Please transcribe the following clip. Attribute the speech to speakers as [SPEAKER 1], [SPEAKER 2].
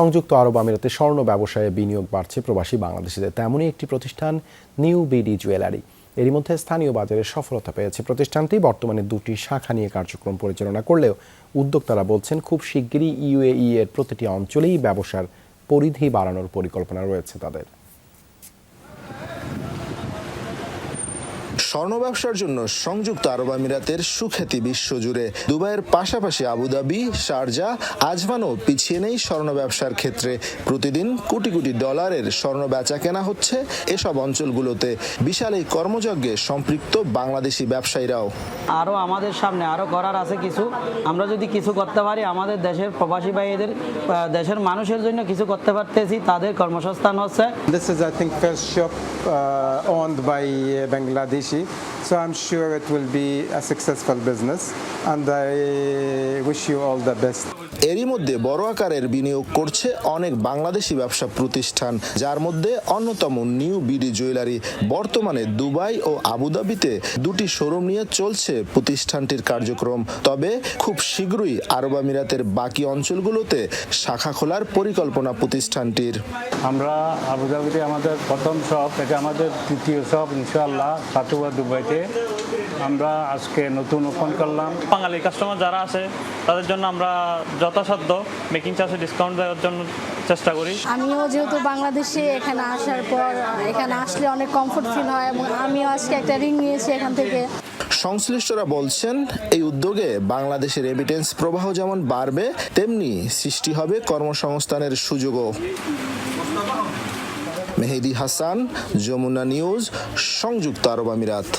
[SPEAKER 1] সংযুক্ত আরব আমিরাতে স্বর্ণ ব্যবসায়ে বিনিয়োগ বাড়ছে প্রবাসী বাংলাদেশিদের। তেমনই একটি প্রতিষ্ঠান, নিউ বিডি জুয়েলারি। এরই মধ্যে স্থানীয় বাজারে সফলতা পেয়েছে প্রতিষ্ঠানটি। বর্তমানে দুটি শাখা নিয়ে কার্যক্রম পরিচালনা করলেও উদ্যোক্তারা বলছেন, খুব শিগগিরই ইউএই এর প্রতিটি অঞ্চলেই ব্যবসার পরিধি বাড়ানোর পরিকল্পনা রয়েছে তাদের।
[SPEAKER 2] স্বর্ণ ব্যবসার জন্য সংযুক্ত আরব আমিরাতের সুখ্যাতি বিশ্বজুড়ে। দুবাইয়ের পাশাপাশি আবুধাবি শারজা আজমানও পিছিয়ে নেই স্বর্ণ ব্যবসার ক্ষেত্রে। প্রতিদিন কোটি কোটি ডলারের স্বর্ণ বেচা কেনা হচ্ছে এসব অঞ্চলগুলোতে। বিশাল এই কর্মযজ্ঞে সম্পৃক্ত বাংলাদেশি ব্যবসায়ীরাও।
[SPEAKER 3] আরও আমাদের সামনে আরও করার আছে কিছু। আমরা যদি কিছু করতে পারি আমাদের দেশের প্রবাসী ভাইদের দেশের মানুষের জন্য কিছু করতে পারতেছি তাদের কর্মসংস্থান হচ্ছে।
[SPEAKER 4] This is, I think, first shop uh, owned by uh, So I'm sure it will be a successful business, and I wish you all the best.
[SPEAKER 2] এরই মধ্যে বড় আকারের বিনিয়োগ করছে অনেক বাংলাদেশি ব্যবসা প্রতিষ্ঠান যার মধ্যে অন্যতম নিউ বিডি জুয়েলারি বর্তমানে দুবাই ও আবুধাবিতে দুটি শোরুম নিয়ে চলছে প্রতিষ্ঠানটির কার্যক্রম তবে খুব শীঘ্রই আরব আমিরাতের বাকি অঞ্চলগুলোতে শাখা খোলার পরিকল্পনা প্রতিষ্ঠানটির
[SPEAKER 5] আমরা আবুধাবিতে আমাদের প্রথম শপ এটা আমাদের তৃতীয় শপ ইনশাআল্লাহ দুবাইতে। আমরা আজকে নতুন ওপেন করলাম।
[SPEAKER 6] বাঙালি কাস্টমার যারা আছে তাদের জন্য আমরা যথাসাধ্য মেকিং চার্জে ডিসকাউন্ট দেওয়ার জন্য চেষ্টা করি।
[SPEAKER 7] আমিও যেহেতু বাংলাদেশে এখানে আসার পর এখানে আসলে অনেক কমফোর্ট ফিল হয় এবং আমিও আজকে একটা রিং নিয়েছি এখান থেকে।
[SPEAKER 2] সংশ্লিষ্টরা বলছেন এই উদ্যোগে বাংলাদেশের এভিডেন্স প্রবাহ যেমন বাড়বে তেমনি সৃষ্টি হবে কর্মসংস্থানের সুযোগও। মেহেদি হাসান যমুনা নিউজ সংযুক্ত আরব আমিরাত।